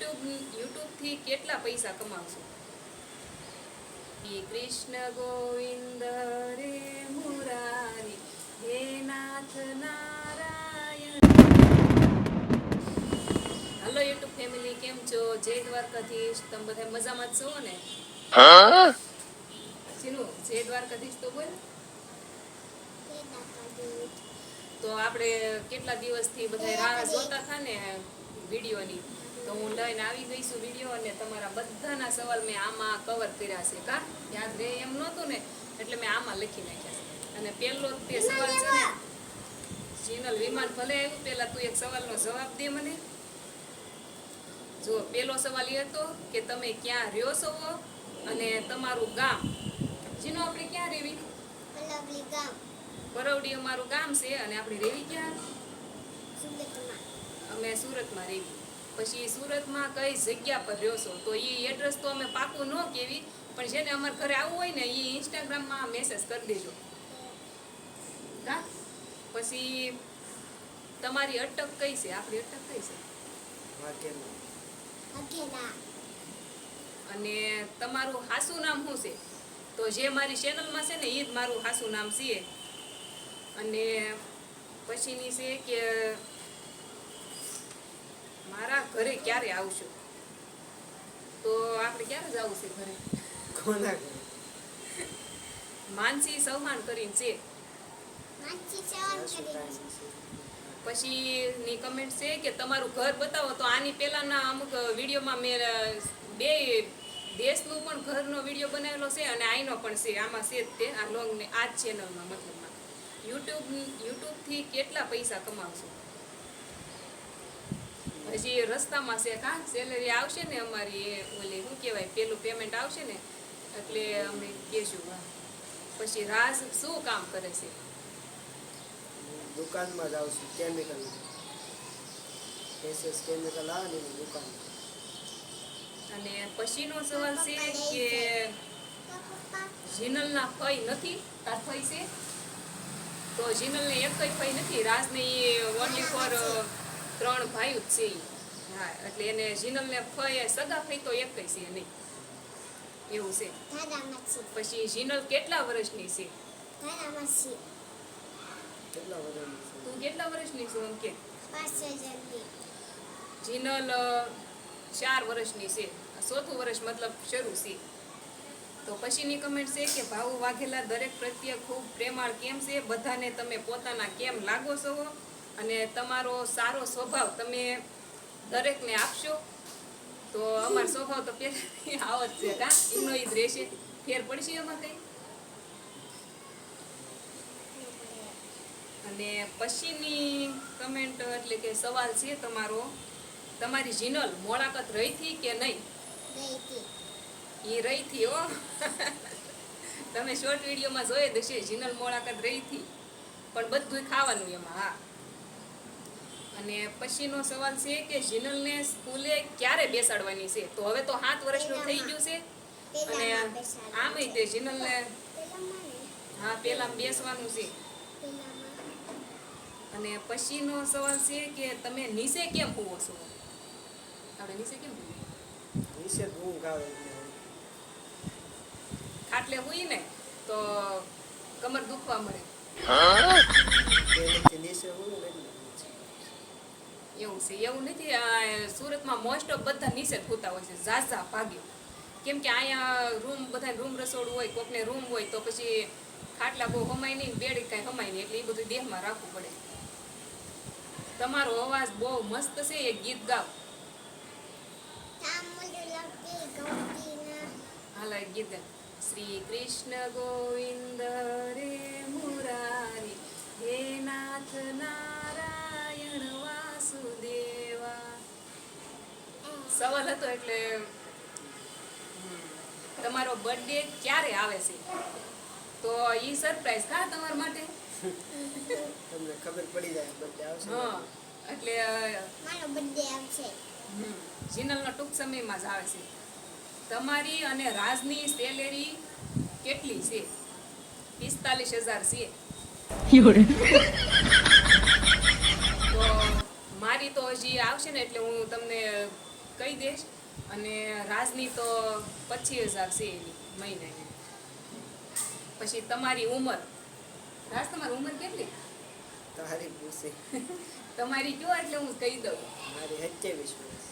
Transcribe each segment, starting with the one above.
YouTube યુટ્યુબથી કેટલા પૈસા કમાવશો? કૃષ્ણ ગોવિંદ રે મુરારી હે નાથ નારાયણ. હલો યુટ્યુબ ફેમિલી કેમ છો? જય દ્વારકાધીશ. તમે બધા મજામાં છો ને? શીનું જય દ્વારકાધીશ તો બોલ. તો આપણે કેટલા દિવસથી બધા રાહ જોતા હતા ને વિડીયોની? તો હું લઈને આવી ગઈ છું વીડિયો અને તમારા બધાના સવાલ મેં આમાં કવર કર્યા છે. કા? યાદ રહે એમ નહોતું ને? એટલે મેં આમાં લખી નાખ્યા છે. અને પહેલો તે સવાલ છે ને જીનલ વિમાન ભલે આવ્યું પહેલા તું એક સવાલનો જવાબ દે મને. જો પહેલો સવાલ એ હતો કે તમે ક્યાં રહ્યો છો અને તમારું ગામ? જીનો આપણે ક્યાં રહેવી બરવડી અમારું ગામ છે અને આપણે રેવી ક્યાં? અમે સુરતમાં રેવી. પછી સુરતમાં કઈ જગ્યા પર રહ્યો છો? તો એ એડ્રેસ તો અમે પાકું ન કેવી પણ જેને અમારા ઘરે આવવું હોય ને એ ઇન્સ્ટાગ્રામમાં મેસેજ કરી દેજો. કા? પછી તમારી અટક કઈ છે? આપણી અટક કઈ છે? અને તમારું હાસુ નામ શું છે? તો જે મારી ચેનલમાં છે ને એ જ મારું હાસુ નામ છે. અને પછીની છે કે મારા ઘરે ક્યારે આવશો? તો આપણે ક્યારે જવું છે ઘરે? કોના ઘરે? માનસી સૌહાણ કરીને છે. પછી ની પછીની કમેન્ટ છે કે તમારું ઘર બતાવો. તો આની પહેલાના અમુક વિડીયોમાં મેં બે દેશનું પણ ઘરનો વીડિયો બનાવેલો છે અને આઈનો પણ છે. આમાં છે જ તે. આ લોંગ ને આ જ ચેનલમાં મતલબમાં. યુટ્યુબ યુટ્યુબથી કેટલા પૈસા કમાવશો? હજી રસ્તામાં છે કાં? સેલરી આવશે ને અમારી એ ઓલી શું કહેવાય પેલું પેમેન્ટ આવશે ને એટલે અમે કહેશું પછી રાજ શું કામ કરે છે? દુકાનમાં જાઉં છું કેમિકલ એસએસ કેમિકલ આવે ને દુકાન અને પછીનો સવાલ છે કે જીનલના ફઈ નથી તાર ફઈ છે? તો જીનલને એક જ ફઈ નથી રાજને એ ઓનલી ફોર ત્રણ ભાઈઓ જ છે હા. એટલે એને જીનલને ફય સગા ફઈ તો એક જ છે નહીં. એવું છે. પછી જીનલ કેટલા વર્ષની છે? કેટલા તું કેટલા વર્ષની છું એમ કે? જીનલ ચાર વર્ષની છે. ચોથું વર્ષ મતલબ શરૂ છે. તો પછીની કમેન્ટ છે કે ભાવ વાઘેલા દરેક પ્રત્યે ખૂબ પ્રેમાળ કેમ છે? બધાને તમે પોતાના કેમ લાગો છો? અને તમારો સારો સ્વભાવ તમે દરેકને આપશો તો અમારો સ્વભાવ તો પહેલાંથી આવો જ છે કા એમનો ઈદ રહેશે. ફેર પડશે એમાં કંઈ? અને પછીની કમેન્ટ એટલે કે સવાલ છે તમારો તમારી જીનલ મોળાકત રહી હતી કે નહીં? એ રહી હતી હો? તમે શોર્ટ વિડીયોમાં જોઈ હશે જીનલ મોળાકત રહી હતી. પણ બધું ખાવાનું એમાં હા. અને પછીનો સવાલ છે કે જીનલને સ્કૂલે ક્યારે બેસાડવાની છે? તો હવે તો સાત વર્ષનું થઈ ગયું છે. અને આમ તે જીનલને હા પેલા બેસવાનું છે. અને પછીનો સવાલ છે કે તમે નીચે કેમ હોવો છો? આપણે નીચે કેમ હોઈએ? નીચે ઊંઘ આવે ખાટલે હોઈ ને તો કમર દુખવા મળે. નીચે ઊંઘ ને. એવું છે, એવું નથી સુરતમાં મોસ્ટ ઓફ બધા જ હોતા હોય છે, ઝાઝા ભાગ્યો કેમ કે અહીંયા રૂમ બધા રૂમ રસોડું હોય, કોકને રૂમ હોય, તો પછી ખાટલા બહુ હમાય નહીં, બેડ કાંઈ હમાય નહીં, એટલે એ બધું દેહમાં રાખવું પડે. તમારો અવાજ બહુ મસ્ત છે, એક ગીત ગાવ. હાલ ગીત શ્રી કૃષ્ણ ગોવિંદ રે મુરારી, હે નાથ નારાયણ વાસુદેવા. સવાલ હતો એટલે તમારો બર્થડે ક્યારે આવે છે? તો ઈ સરપ્રાઈઝ કા તમારા માટે? તમને ખબર પડી જાય બર્થડે આવશે હા એટલે હમ, જીનલનો ટૂંક સમયમાં જ આવે છે. તમારી અને રાજની સેલેરી કેટલી છે? પિસ્તાલીસ હજાર છે. તો મારી તો હજી આવશે ને એટલે હું તમને કહી દઈશ. અને રાજની તો પચીસ હજાર છે એની મહિનાની. પછી તમારી ઉંમર. રાજ તમારી ઉંમર કેટલી? તારી પૂછે. તમારી કયો એટલે હું કહી દઉં. મારી સત્યાવીસ વર્ષ.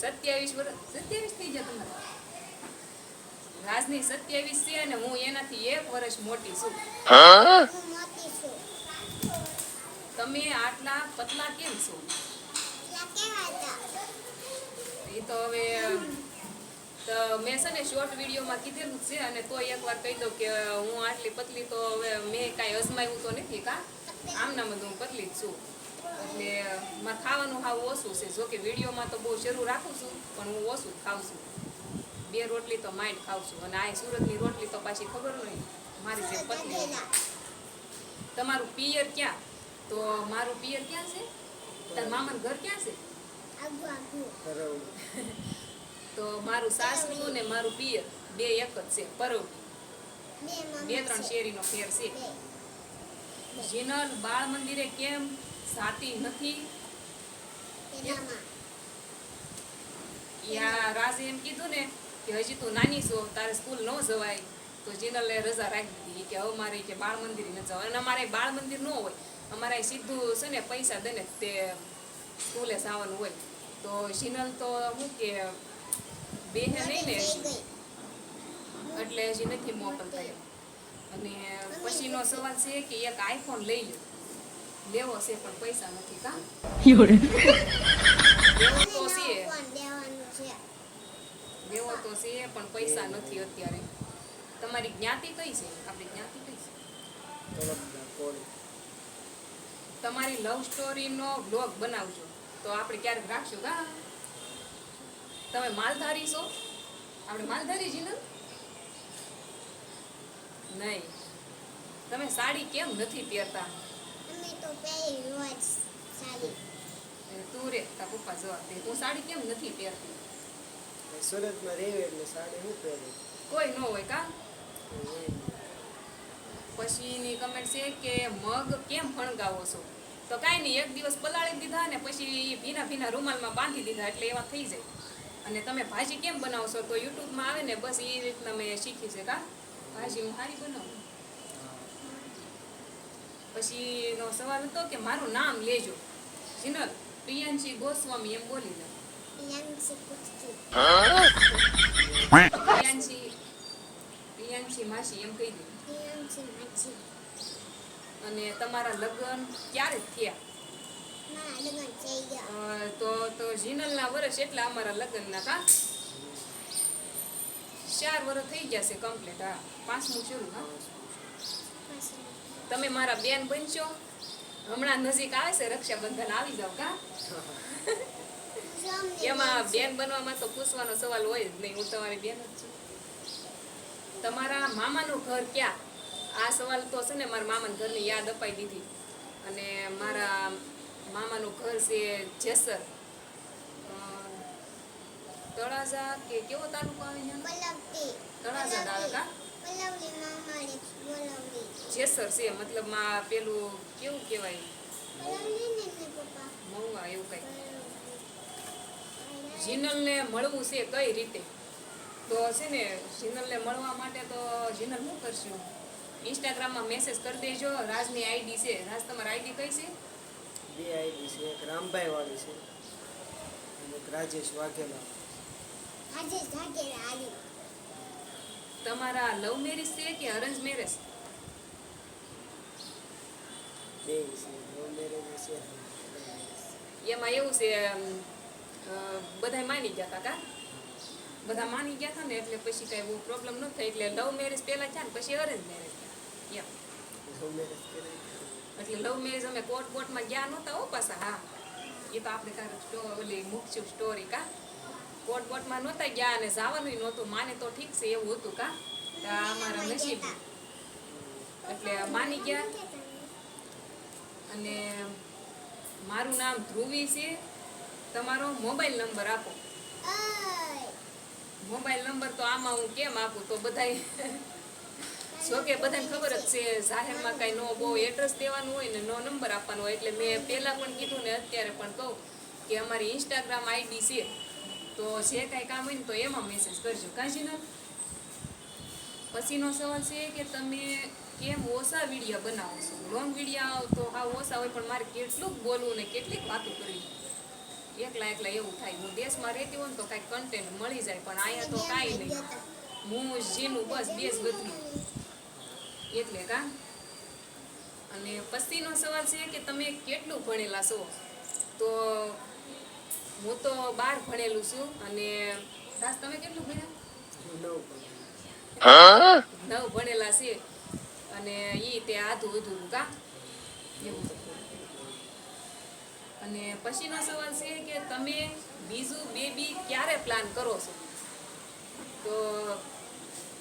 સત્યાવીસ વર્ષ? સત્યાવીસ થઈ જાય તમારે? રાજની સત્યાવીસ છે અને હું એનાથી એક વર્ષ મોટી છું. હું? મોટી છું તમે આટલા પતલા કેમ છો ત્યાં કેવા હતા એ તો હવે તો મેં છે ને શોર્ટ વિડીયોમાં કીધેલું છે અને તો એકવાર કહી દઉં કે હું આટલી પતલી તો હવે મેં કાંઈ અજમાવ્યું તો નથી કા? આમના બધું હું પતલી જ છું. એટલે મારે ખાવાનું હાવ ઓછું છે. જોકે વિડીયોમાં તો બહુ શરૂ રાખું છું, પણ હું ઓછું જ ખાઉં છું. બે રોટલી તો માઇન્ડ ખાઉં છું. અને આ સુરતની રોટલી તો પાછી ખબર નહીં. મારી જે ગધેડા તમારું પિયર ક્યાં? તો મારું પિયર ક્યાં છે? તાર મામાનું ઘર ક્યાં છે? તો મારું સાસરું ને મારું પિયર બે એક જ છે પરવડી બે ત્રણ શેરીનો ફેર છે. જીનલ બાળ મંદિરે કેમ સાતી નથી? યા રાજે એમ કીધું ને કે હજી તું નાની છો તારે સ્કૂલ ન જવાય. તો જીનલે રજા રાખી દીધી કે હવે મારે કે બાળ મંદિરે ન જવાય. અને અમારે બાળ મંદિર ન હોય. અમારે સીધું છે ને પૈસા દે ને તે સ્કૂલે જવાનું હોય. તો જીનલ તો શું કે બેહે નહીં ને એટલે હજી નથી મોકલતા અને પછીનો સવાલ છે કે એક આઈફોન લઈ લો લેવો છે પણ પૈસા નથી કા? તો છે. લેવો તો છે પણ પૈસા નથી અત્યારે. તમારી જ્ઞાતિ કઈ છે? આપણી જ્ઞાતિ કઈ છે? તમારી લવ સ્ટોરીનો બ્લોગ બનાવજો. તો આપણે ક્યારેક રાખશું કા તમે માલધારી છો? આપણે માલધારી છીએ ને? નહીં. તમે સાડી કેમ નથી પહેરતા? અમે તો પહેરી રોજ સાડી. તું રે તા પપ્પા જવાબ દે. તું સાડી કેમ નથી પહેરતી? સુરતમાં રહેવું એટલે સાડી હું પહેરે. કોઈ ન હોય કા? પછીની કમેન્ટ છે કે મગ કેમ ફણગાવો છો? તો કાંઈ નહીં એક દિવસ પલાળી દીધા ને પછી ભીના ભીના રૂમાલમાં બાંધી દીધા એટલે એવા થઈ જાય. અને તમે ભાજી કેમ બનાવશો? તો યુટ્યુબમાં આવે ને બસ એ રીતના મેં શીખી છે કા? ભાજી હું સારી બનાવું. પછીનો સવાલ હતો કે મારું નામ લેજો. જીનલ પ્રિયાંશી ગોસ્વામી એમ બોલી લે. કુસ્તી પ્રિયાંશી પ્રિયાંશી માસી એમ કહી દે. પ્રિયાંશી માછી અને તમારા લગ્ન ક્યારે થયા? તો તો જીનલના વર્ષ એટલા અમારા લગ્નના કા? ચાર વર્ષ થઈ ગયા છે કમ્પ્લીટ હા. પાંચમું શરૂ હા? તમે મારા બેન બનશો? હમણાં નજીક આવે છે રક્ષાબંધન આવી જાવ કા? એમાં બેન બનવામાં તો પૂછવાનો સવાલ હોય જ નહીં હું તમારી બેન જ છું. તમારા મામાનું ઘર ક્યાં? આ સવાલ તો છે ને મારા મામાના ઘરની યાદ અપાઈ દીધી. અને મારા મામાનું ઘર છે જેસર. તળાજા કે કેવો તાલુકો આવે તળાજા તાલુકા? જેસર છે મતલબમાં પેલું કેવું કહેવાય? મહુવા એવું કઈ જીનલને મળવું છે કઈ રીતે? તો છે ને જીનલને મળવા માટે તો જીનલ શું કરશું? ઇન્સ્ટાગ્રામમાં મેસેજ કરી દેજો. રાજની આઈડી છે. રાજ તમારી આઈડી કઈ છે? બે આઈડી છે. એક રામભાઈ વાળી છે. અને એક રાજેશ વાઘેલા. રાજેશ વાઘેલા આલી. તમારા લવ મેરેજ છે કે અરેન્જ મેરેજ બે છે. લવ મેરેજ છે એમાં એવું છે બધા બધાય માની ગયા કાકા કા? બધા માની ગયા હતા ને એટલે પછી કઈ બહુ પ્રોબ્લેમ ન થાય. એટલે લવ મેરેજ પહેલા થયા ને પછી અરેન્જ મેરેજ થયા. એટલે લવ મેરેજ અમે કોર્ટ બોર્ટમાં ગયા નહોતા હો પાછા હા. એ તો આપણે સ્ટો ઓલી મૂકશું સ્ટોરી કા. કોર્ટ બોર્ટમાં નહોતા ગયા અને જવાનું નહોતું. માને તો ઠીક છે એવું હતું કા. અમારા નસીબ. એટલે માની ગયા. અને મારું નામ ધ્રુવી છે. તમારો મોબાઈલ નંબર આપો. મોબાઈલ નંબર તો આમાં હું કેમ આપું તો બધાય જો કે બધાને ખબર જ છે, જાહેરમાં કાંઈ નો બહુ એડ્રેસ દેવાનું હોય ને નો નંબર આપવાનો હોય. એટલે મેં પહેલાં પણ કીધું ને અત્યારે પણ કહું કે અમારી ઇન્સ્ટાગ્રામ આઈડી છે. તો જે કાંઈ કામ હોય ને તો એમાં મેસેજ કરજો. કાંજી ના પછીનો સવાલ છે કે તમે કેમ ઓછા વિડીયા બનાવો છો? લોંગ વિડીયા તો હા ઓછા હોય પણ મારે કેટલુંક બોલવું ને કેટલીક વાતો કરવી. એકલા એકલા એવું થાય. હું દેશમાં રહેતી હોય ને તો કાંઈક કન્ટેન્ટ મળી જાય પણ અહીંયા તો કાંઈ નહીં. હું જીનું બસ બેસ બધું એટલે કા? અને પછીનો સવાલ છે કે તમે કેટલું ભણેલા છો? તો હું તો બાર ભણેલું છું અને દાસ તમે કેટલું ભણ્યા? નવ નવ ભણેલા છે. અને ઈ તે આધું અધૂરું કા? એવું અને પછીનો સવાલ છે કે તમે બીજું બેબી ક્યારે પ્લાન કરો છો? તો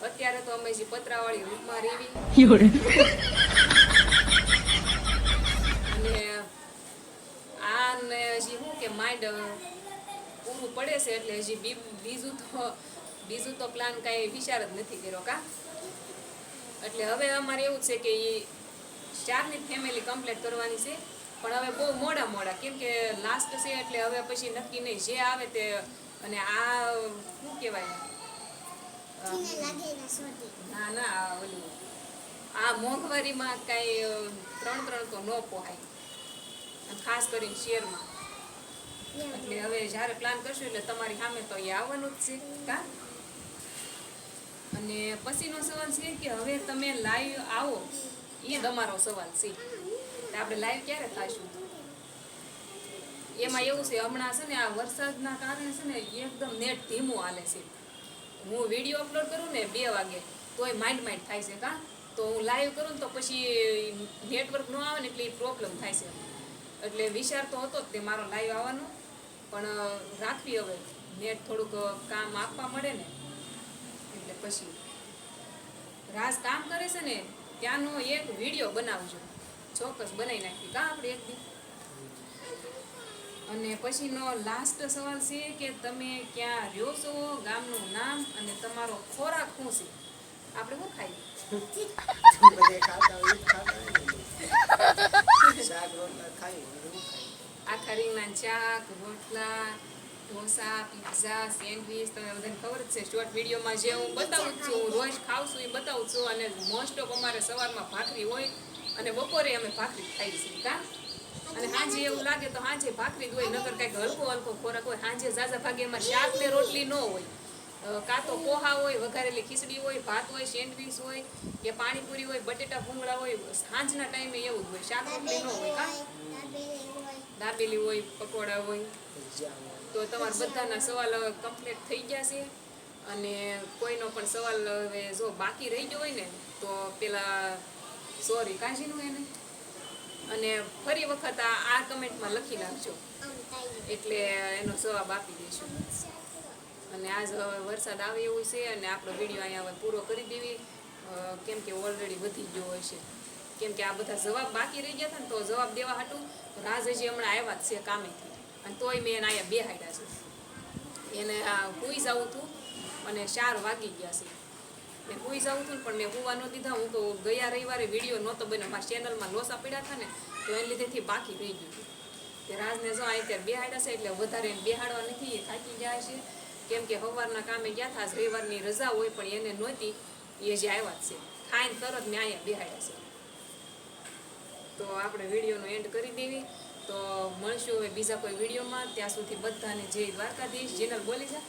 અત્યારે તો અમે જે પતરાવાળી રૂમમાં રેવી. અને આ ને હજી શું કે માઇન્ડ પૂરું પડે છે એટલે હજી બીજું તો બીજું તો પ્લાન કાંઈ વિચાર જ નથી કર્યો કા? એટલે હવે અમારે એવું છે કે એ ચારની ફેમિલી કમ્પ્લીટ કરવાની છે. પણ હવે બહુ મોડા મોડા કેમ કે લાસ્ટ છે એટલે હવે પછી નક્કી નહીં જે આવે તે અને આ શું કહેવાય? ના ના ઓલું આ મોંઘવારીમાં કાંઈ ત્રણ ત્રણ તો ન પોહાય. ખાસ કરીને શેરમાં. એટલે હવે જ્યારે પ્લાન કરશું એટલે તમારી સામે તો એ આવવાનું જ છે કા? અને પછીનો સવાલ છે કે હવે તમે લાઈવ આવો એ તમારો સવાલ છે. તો આપણે લાઈવ ક્યારે થઈશું? એમાં એવું છે, હમણાં છે ને આ વરસાદના કારણે છે ને એકદમ નેટ ધીમું હાલે છે. હું વીડિયો અપલોડ કરું ને બે વાગે, તોય માઇન્ડ માઇન્ડ થાય છે કા? તો હું લાઈવ કરું ને તો પછી નેટવર્ક ન આવે ને એટલે પ્રોબ્લેમ થાય છે. એટલે વિચાર તો હતો જ તે મારો લાઈવ આવવાનો, પણ રાખવી હવે. નેટ થોડુંક કામ આપવા મળે ને, એટલે પછી. રાજ કામ કરે છે ને, ત્યાંનો એક વીડિયો બનાવજો. ચોક્કસ બનાવી નાખી. કા આપણે એક દી? અને પછીનો લાસ્ટ સવાલ છે કે તમે ક્યાં રહ્યો છો? ગામનું નામ અને તમારો ખોરાક શું છે? આપણે શું ખાઈએ? આખા રીંગણા ચાક રોટલા, ઢોસા પિઝા સેન્ડવીચ તમે બધાને ખબર જ છે. શોર્ટ વિડીયોમાં જે હું બતાવું છું, રોજ ખાઉં છું એ બતાવું છું. અને મોસ્ટ ઓફ અમારે સવારમાં ભાખરી હોય અને બપોરે અમે ભાખરી ખાઈએ છીએ કા? અને સાંજે એવું લાગે તો સાંજે ભાખરી જ હોય, નકર કાંઈક હલકો હલકો ખોરાક હોય. સાંજે ઝાઝા ભાગે એમાં શાક ને રોટલી ન હોય. કાં તો પોહા હોય, વઘારેલી ખીચડી હોય, ભાત હોય, સેન્ડવીચ હોય, કે પાણીપુરી હોય, બટેટા ભૂંગળા હોય સાંજના ટાઈમે એવું હોય. શાક રોટલી ન હોય, કા? દાબેલી હોય, પકોડા હોય. તો તમારા બધાના સવાલ કમ્પ્લીટ થઈ ગયા છે. અને કોઈનો પણ સવાલ હવે જો બાકી રહી ગયો હોય ને, તો પેલા સોરી, કાંજીનું એને? અને ફરી વખત આ આ કમેન્ટમાં લખી નાખજો. એટલે એનો જવાબ આપી દઈશું અને આજ હવે વરસાદ આવે એવું છે અને આપણો વીડિયો અહીંયા હવે પૂરો કરી દેવી. કેમ કે ઓલરેડી વધી ગયો હોય છે. કેમ કે આ બધા જવાબ બાકી રહી ગયા હતા ને તો જવાબ દેવા હાટું. રાજ હજી હમણાં આવ્યા જ છે કામેથી. અને તોય મેં એને અહીંયા બે હાડ્યા છે. એને આ હુઈ જવું હતું અને ચાર વાગી ગયા છે. મેં હુઈ જાઉં છું પણ મેં હુવા ન દીધા હું તો ગયા રવિવારે વીડિયો નહોતો બન્યો મારા ચેનલમાં લોસા પડ્યા હતા ને તો એને લીધેથી બાકી રહી ગયું. હતું તે રાજને જો અહીં ત્યારે બેહાડ્યા છે એટલે વધારે એને બેહાડવા નથી એ થાકી જાય છે. કેમ કે સવારના કામે ગયા હતા આજ રવિવારની રજા હોય પણ એને નહોતી એ જે આવ્યા જ છે. ખાઈને તરત મેં અહીંયા બેહાડ્યા છે. તો આપણે વિડીયોનો એન્ડ કરી દેવી. તો મળશું હવે બીજા કોઈ વિડીયોમાં. ત્યાં સુધી બધાને જય દ્વારકાધીશ. જેનલ બોલી જા.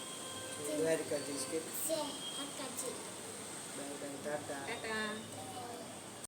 દ્વારકાધીશ કે 拜拜。